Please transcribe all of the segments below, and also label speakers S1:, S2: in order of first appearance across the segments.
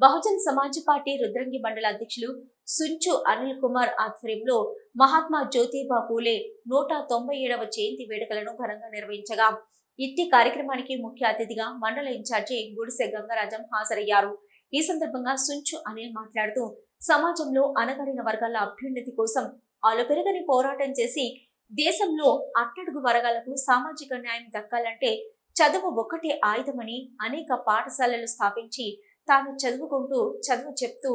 S1: Bahujan Samaj party Rudrangi మండల అధ్యక్షులు సుంచు అనిల్ కుమార్ ఆధ్వర్యంలో మహాత్మా జ్యోతిబా పూలే నూట తొంభై ఏడవ జయంతి వేడుకలను ఘనంగా నిర్వహించగా ఇట్టి కార్యక్రమానికి ముఖ్య అతిథిగా మండల ఇన్ఛార్జి గుడిసె గంగరాజం హాజరయ్యారు. ఈ సందర్భంగా సుంచు అనిల్ మాట్లాడుతూ సమాజంలో అనగారిన వర్గాల అభ్యున్నతి కోసం అలుపెరగని పోరాటం చేసి దేశంలో అట్టడుగు వర్గాలకు సామాజిక న్యాయం దక్కాలంటే చదువు ఒక్కటే ఆయుధమని అనేక పాఠశాలలు స్థాపించి తాను చదువుకుంటూ చదువు చెప్తూ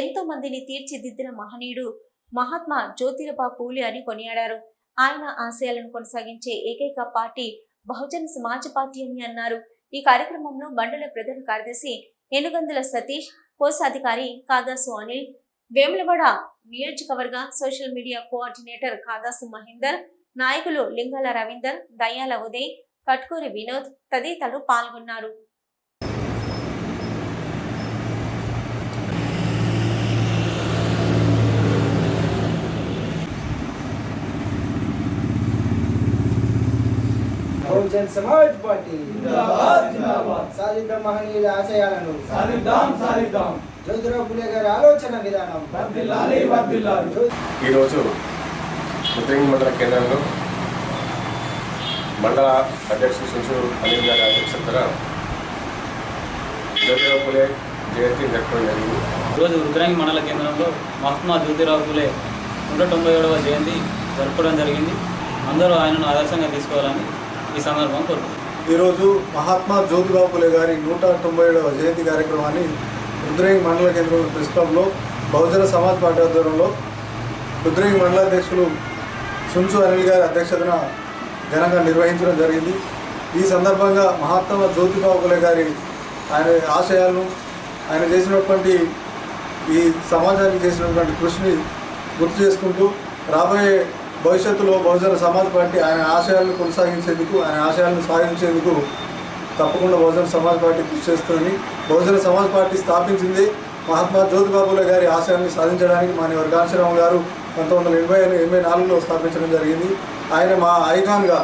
S1: ఎంతో మందిని తీర్చిదిద్దిన మహనీయుడు మహాత్మా జ్యోతిరబా పూలే అని కొనియాడారు. ఆయన ఆశయాలను కొనసాగించే ఏకైక పార్టీ బహుజన్ సమాజ్ పార్టీ అని అన్నారు. ఈ కార్యక్రమంలో మండల ప్రధాన కార్యదర్శి ఎనుగందుల సతీష్ కోశాధికారి కాదాసు అనిల్ వేములవాడ నియోజకవర్గ social media coordinator Kadasu Mahender నాయకులు లింగాల రవీందర్ దయ్యాల ఉదయ్ కట్కూరి వినోద్ తదితరులు పాల్గొన్నారు.
S2: బహుజన్ సమాజ్ పార్టీ.
S3: జిందాబాద్ జిందాబాద్.
S2: సాధిద్దాం మహనీయుల ఆశయాలను
S3: సాధిద్దాం సాధిద్దాం
S2: జ్యోతిరావు పులే గారి ఆలోచన విధానం.
S4: ఈరోజు ముద్రింగి మండల కేంద్రంలో మండల అధ్యక్షుడు సుంచు అనిల్ గారి అధ్యక్షతన జ్యోతిరావు పులే జయంతిని జరుపుకోవడం జరిగింది.
S5: ఈరోజు రుద్రాంగి మండల కేంద్రంలో మహాత్మా జ్యోతిరావు పులే నూట తొంభై ఏడవ జయంతి జరుపుకోవడం జరిగింది. అందరూ ఆయనను ఆదర్శంగా తీసుకోవాలని ఈ సందర్భంగా కోరుకుంటున్నాను
S6: ఈరోజు మహాత్మా జ్యోతిరావు పులే గారి నూట తొంభై ఏడవ జయంతి కార్యక్రమాన్ని రుద్రేంగి మండల కేంద్రం ప్రెస్ క్లబ్లో బహుజన సమాజ్ పార్టీ ఆధ్వర్యంలో రుద్రేంగి మండలాధ్యక్షులు సున్సు అనిల్ గారి అధ్యక్షతన ఘనంగా నిర్వహించడం జరిగింది. ఈ సందర్భంగా మహాత్మా జ్యోతిబాబు పులే గారి ఆయన ఆశయాలను ఆయన చేసినటువంటి ఈ సమాజానికి చేసినటువంటి కృషిని గుర్తు చేసుకుంటూ రాబోయే భవిష్యత్తులో బహుజన సమాజ్ పార్టీ ఆయన ఆశయాలను కొనసాగించేందుకు ఆయన ఆశయాలను సాధించేందుకు తప్పకుండా బహుజన సమాజ్ పార్టీ కృషి చేస్తుంది బహుజన సమాజ్ పార్టీ స్థాపించింది మహాత్మా జ్యోతిబాబులే గారి ఆశయాన్ని సాధించడానికి మా వర్గాంశరావు గారు పంతొమ్మిది వందల ఎనభై ఎనభై నాలుగులో స్థాపించడం జరిగింది. ఆయన మా ఐకాన్గా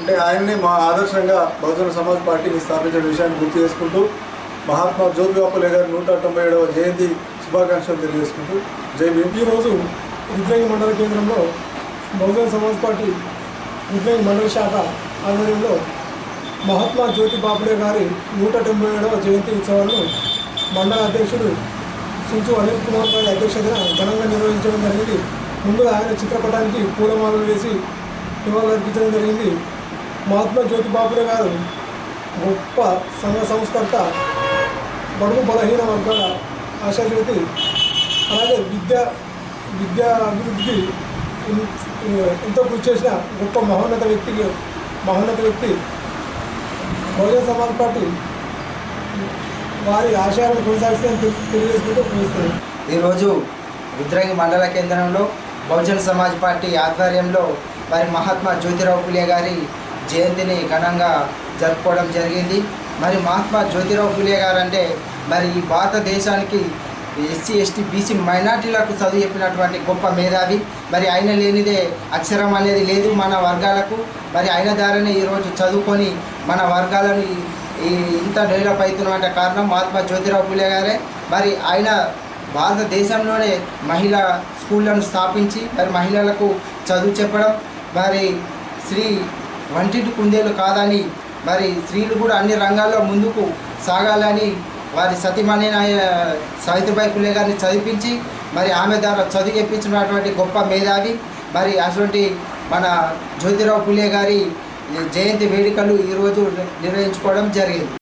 S6: అంటే ఆయన్ని మా ఆదర్శంగా బహుజన సమాజ్ పార్టీని స్థాపించిన విషయాన్ని గుర్తు చేసుకుంటూ మహాత్మా జ్యోతిబాపులే గారి నూట తొంభై ఏడవ జయంతి శుభాకాంక్షలు తెలియజేసుకుంటూ జై భీమ్.
S7: ఈరోజు రుద్రంగి మండల కేంద్రంలో బహుజన సమాజ్ పార్టీ రుద్రంగి మండల శాఖ ఆధ్వర్యంలో మహాత్మా జ్యోతి బాపులే గారి నూట తొంభై ఏడవ జయంతి ఉత్సవాలను మండల అధ్యక్షుడు సుంచు అనిల్ కుమార్ గారి అధ్యక్షతన ఘనంగా నిర్వహించడం జరిగింది. ముందుగా ఆయన చిత్రపటానికి పూలమాలలు వేసి నివాళులర్పించడం జరిగింది. మహాత్మా జ్యోతి బాపులే గారు గొప్ప సంఘ సంస్కర్త బడుగు బలహీన వర్గాల ఆశాజ్యోతి అలాగే విద్య విద్యా అభివృద్ధి ఎంతో కృషి చేసిన గొప్ప మహోన్నత వ్యక్తికి మహోన్నత వ్యక్తి బహుజన సమాజ్ పార్టీ వారి ఆశయాలను కొనసాగిస్తుందని తెలి- తెలియజేసుకుంటూ ముగిస్తున్నాను.
S2: ఈరోజు రుద్రంగి మండల కేంద్రంలో బహుజన్ సమాజ్ పార్టీ ఆధ్వర్యంలో మరి మహాత్మా జ్యోతిరావు పులే గారి జయంతిని ఘనంగా జరుపుకోవడం జరిగింది. మరి మహాత్మా జ్యోతిరావు పులే గారు అంటే మరి ఈ భారతదేశానికి ఎస్సీ ఎస్టీ బీసీ మైనార్టీలకు చదువు చెప్పినటువంటి గొప్ప మేధావి. మరి ఆయన లేనిదే అక్షరం అనేది లేదు మన వర్గాలకు. మరి ఆయన ద్వారానే ఈరోజు చదువుకొని మన వర్గాలను ఇంత డెవలప్ అవుతున్నటువంటి కారణం మహాత్మా జ్యోతిరావు పులే గారే. మరి ఆయన భారతదేశంలోనే మహిళా స్కూళ్ళను స్థాపించి మరి మహిళలకు చదువు చెప్పడం మరి స్త్రీ వంటింటి కుందేలు కాదని మరి స్త్రీలు కూడా అన్ని రంగాల్లో ముందుకు సాగాలని వారి సతీమణి సావిత్రిబాయి పులే గారిని చదివించి మరి ఆమె ద్వారా చదివిపించినటువంటి గొప్ప మేధావి మరి అటువంటి మన జ్యోతిరావు పులే గారి జయంతి వేడుకలు ఈరోజు నిర్వహించుకోవడం జరిగింది.